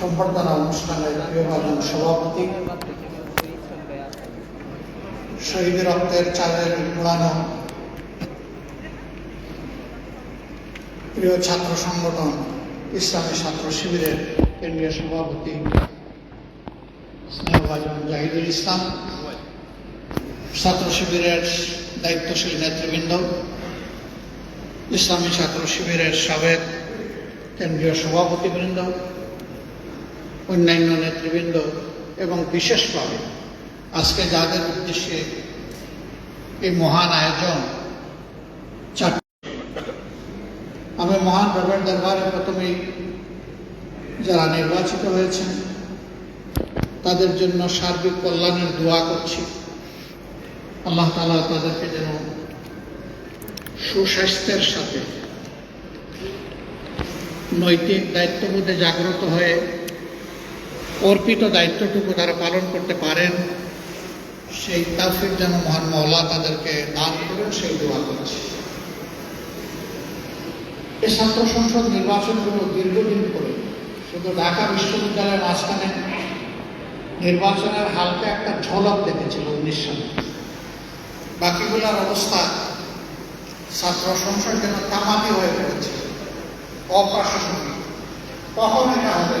সম্বর্ধনা অনুষ্ঠানের প্রিয়ভাজন সভাপতি শহীদ রক্তের চালের উড়ানো, প্রিয় ছাত্র সংগঠন, ইসলামী ছাত্র শিবিরের কেন্দ্রীয় সভাপতি, স্নেহভাজন জাহিদুল ইসলাম, ছাত্র শিবিরের দায়িত্বশীল নেতৃবৃন্দ, ইসলামী ছাত্র শিবিরের সাবেক কেন্দ্রীয় সভাপতিবৃন্দ অন্যান্য নেতৃবৃন্দ এবং বিশেষভাবে আজকে যাদের উদ্দেশ্যে এই মহান আয়োজন আমি মহান রবের দরবারে প্রথমেই যারা নির্বাচিত হয়েছেন, তাদের জন্য সার্বিক কল্যাণের দোয়া করছি। আল্লাহ তালা তাদেরকে যেন সুস্বাস্থ্যের সাথে নৈতিক দায়িত্ববোধে জাগ্রত হয়ে অর্পিত দায়িত্বটুকু তারা পালন করতে পারেন। সেই তাফিক যেন মহান মহল্লা তাদেরকে দান করেন, সেই দোয়া করছি। এই ছাত্র সংসদ নির্বাচনগুলো দীর্ঘদিন করে শুধু ঢাকা বিশ্ববিদ্যালয়ের মাঝখানে নির্বাচনের হালকা একটা ঝলক দেখেছিল উনিশ সালে। বাকিগুলোর অবস্থা ছাত্র সংসদ যেন তামাদি হয়ে পড়েছে অপ্রাসঙ্গিক কখন এটা হবে?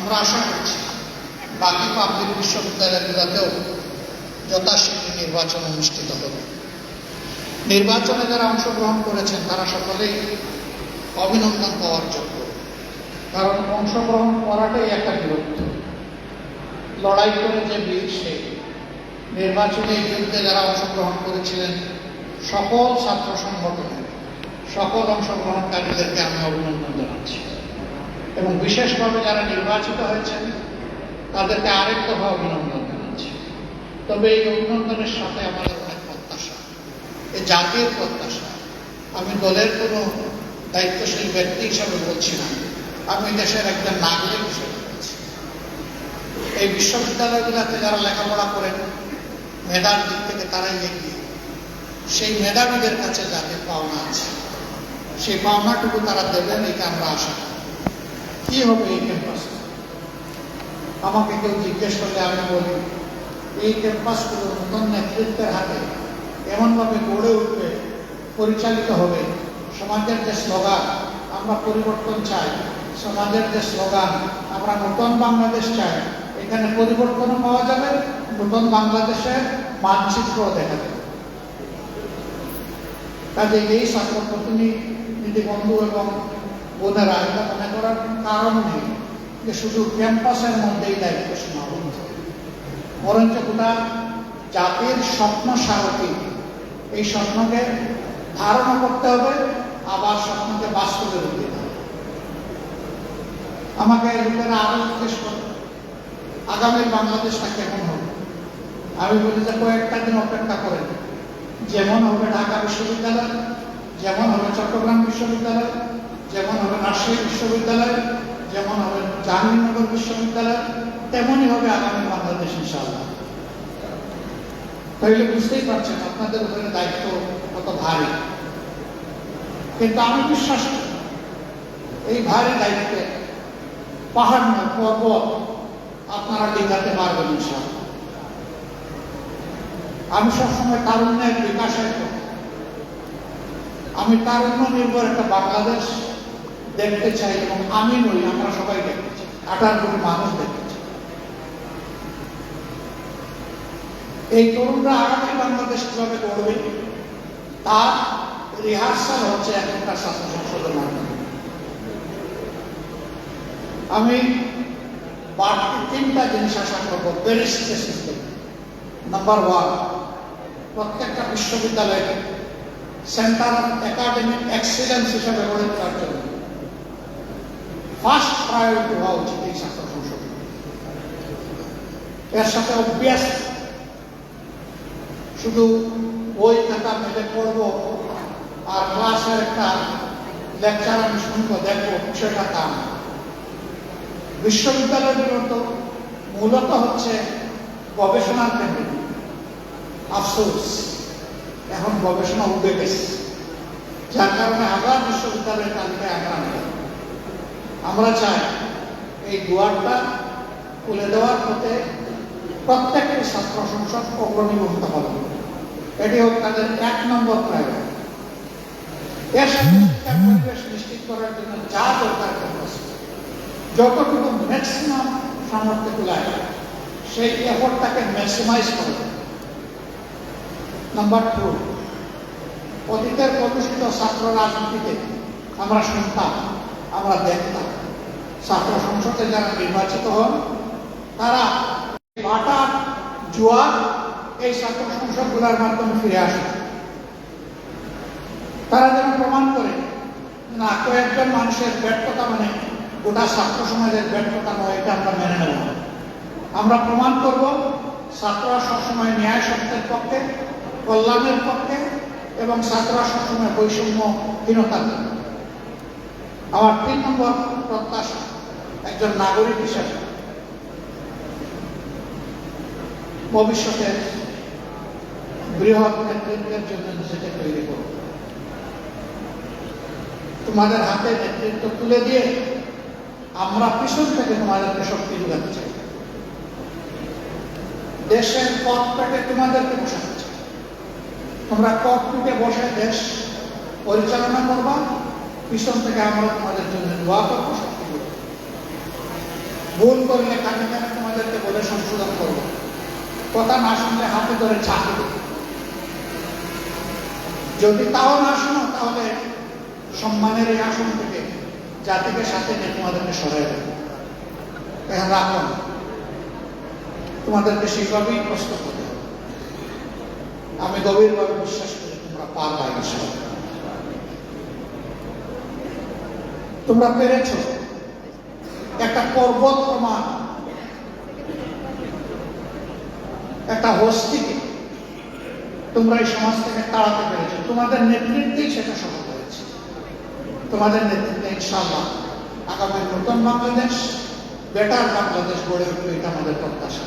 আমরা আশা করছি বাকি পাবলিক বিশ্ববিদ্যালয়গুলোতেও যথাশীঘ্র নির্বাচন অনুষ্ঠিত হবে। নির্বাচনে যারা অংশগ্রহণ করেছেন, তারা সকলেই অভিনন্দন পাওয়ার যোগ্য। কারণ অংশগ্রহণ করাটাই একটা বিরক্ত লড়াই করে যে বীর সে, নির্বাচনী যুদ্ধে যারা অংশগ্রহণ করেছিলেন, সকল ছাত্র সংগঠনের, সকল অংশগ্রহণকারীদেরকে আমি অভিনন্দন জানাচ্ছি। এবং বিশেষভাবে যারা নির্বাচিত হয়েছেন, তাদেরকে আরেক দফা অভিনন্দন জানাচ্ছি। তবে এই অভিনন্দনের সাথে আমাদের অনেক প্রত্যাশা। এই জাতির প্রত্যাশা। আমি দলের কোনো দায়িত্বশীল ব্যক্তি হিসাবে বলছি না। আমি দেশের একজন নাগরিক হিসেবে বলছি। এই বিশ্ববিদ্যালয়গুলোতে যারা লেখাপড়া করেন, মেধার দিক থেকে তারাই এগিয়ে। সেই মেধাবীদের কাছে যাদের পাওনা আছে, সেই পাওনাটুকু তারা দেবেন, এটা আমরা আশা করি। কি হবে এই ক্যাম্পাস আমাকে কেউ জিজ্ঞেস করলে আমি বলি, এই ক্যাম্পাসগুলো নতুন নেতৃত্বের হাতে, এমনভাবে গড়ে উঠবে, পরিচালিত হবে। সমাজের যে স্লোগান, আমরা পরিবর্তন চাই। সমাজের যে স্লোগান, আমরা নতুন বাংলাদেশ চাই। এখানে পরিবর্তনও পাওয়া যাবে, নতুন বাংলাদেশের মানচিত্রও দেখা যাবে। কাজে এই ছাত্র প্রতিনিধি বন্ধু এবং বোনেরা এটা মনে করার কারণ নেই। যে শুধু ক্যাম্পাসের মধ্যেই দায়িত্ব সীমাবদ্ধ। বরঞ্চ গোটা জাতির স্বপ্ন সারথী। এই স্বপ্নকে ধারণা করতে হবে, আবার স্বপ্নকে বাস্তবে রূপ দিতে হবে। আমাকে লোকেরা আরও জিজ্ঞেস করে, আগামীর বাংলাদেশটা কেমন হবে? আমি বলি যে কয়েকটা দিন অপেক্ষা করেন। যেমন হবে ঢাকা বিশ্ববিদ্যালয়, যেমন হবে চট্টগ্রাম বিশ্ববিদ্যালয় যেমন হবে রাজশাহী বিশ্ববিদ্যালয়, যেমন হবে জাহাঙ্গীরনগর বিশ্ববিদ্যালয়, তেমনই হবে আগামী বাংলাদেশ ইনশাআল্লাহ। তাহলে বুঝতেই পারছেন আপনাদের ওখানে দায়িত্ব কত ভারী। কিন্তু আমি বিশ্বাস এই ভারী দায়িত্বে পাহাড় নয়, পর্বত আপনারা ডিগাতে পারবেন ইনশাআল্লাহ। আমি সবসময় তারুণ্যের বিকাশের। আমি তারুণ্য নির্ভর একটা বাংলাদেশ দেখতে চাই এবং আমি নই, আমরা সবাই দেখতে চাই। আঠারো কোটি মানুষ দেখতে চাই। এই তরুণরা আগামী বাংলাদেশ কীভাবে গড়বে? তার রিহার্সাল হচ্ছে এখনকার ছাত্র সংসদের মাধ্যমে। আমি বাড়তি তিনটা জিনিস আশা করব ভেরি স্পেসিফিক নাম্বার ওয়ান প্রত্যেকটা বিশ্ববিদ্যালয়ে সেন্টার অফ একাডেমিক এক্সিলেন্স হিসাবে গড়ে তোলার জন্য। ফার্স্ট প্রায়োরিটি হওয়া উচিত এই ছাত্র সংসদ এর সাথে অভ্যাস শুধু বই খাতা মেলে পড়ব আর ক্লাসের একটা লেকচার আমি শুনব দেখব বিষয়টা তা না। বিশ্ববিদ্যালয়গুলো মূলত হচ্ছে গবেষণার কেন্দ্র আফসোস এখন গবেষণা উঠে গেছে যার কারণে আবার বিশ্ববিদ্যালয়ের তালিকায় নেই আমরা চাই এই দুয়ারটা খুলে দেওয়ার পথে প্রত্যেকটি ছাত্র সংসদ অগ্রণী পালন করবে। এটি হোক তাদের এক নম্বর প্রায়োরিটি। এর সাথে পরিবেশ নিশ্চিত করার জন্য যা দরকার যতটুকু ম্যাক্সিমাম সামর্থ্য তোলায় সেই এফোর্টটাকে ম্যাক্সিমাইজ করে নাম্বার টু অতীতের প্রতিষ্ঠিত ছাত্র রাজনীতিতে আমরা শুনতাম আমরা দেখতাম। ছাত্র সংসদে যারা নির্বাচিত হন, তারা বাটা জোয়ার এই ছাত্র সংসদগুলোর মাধ্যমে ফিরে আসে তারা যেন প্রমাণ করে, না, কয়েকজন মানুষের ব্যর্থতা মানে গোটা ছাত্র সমাজের ব্যর্থতা নয়, এটা আমরা মেনে নেব। আমরা প্রমাণ করব, ছাত্ররা সবসময় ন্যায় সত্যের পক্ষে, কল্যাণের পক্ষে এবং ছাত্ররা সবসময় বৈষম্যহীনতার। আমার তিন নম্বর প্রত্যাশা। একজন নাগরিক হিসেবে ভবিষ্যতে বৃহৎ নেতৃত্বের জন্য নিজেকে তৈরি করব তোমাদের হাতে নেতৃত্ব তুলে দিয়ে আমরা পিছন থেকে তোমাদেরকে শক্তি যোগাতে চাই। দেশের পথ পেটে তোমাদেরকে বসাতে চাই। তোমরা পথ পিঠে বসে দেশ পরিচালনা করবা, পিছন থেকে আমরা তোমাদের জন্য দোয়া। ভুল করলে কানে কানে তোমাদেরকে বলে সংশোধন করব? কথা না শুনলে হাতে ধরে চাকরি যদি তাও না শোনো, তাহলে সম্মানের এই আসন থেকে জাতিকে সাথে নিয়ে তোমাদেরকে সরাই দেবে। রাখুন তোমাদেরকে সেইভাবেই প্রস্তুত হতে হবে। আমি গভীরভাবে বিশ্বাস করি তোমরা পারবা ইনশাআল্লাহ। তোমরা পেরেছ? একটা পর্বত প্রমাণ। একটা হস্তিকে তোমরা এই সমাজ থেকে তাড়াতে পেরেছ। তোমাদের নেতৃত্বেই সেটা সফল হয়েছে। তোমাদের নেতৃত্বে ইনশাল্লাহ আগামী নতুন বাংলাদেশ বেটার বাংলাদেশ গড়ে উঠবে এটা আমাদের প্রত্যাশা।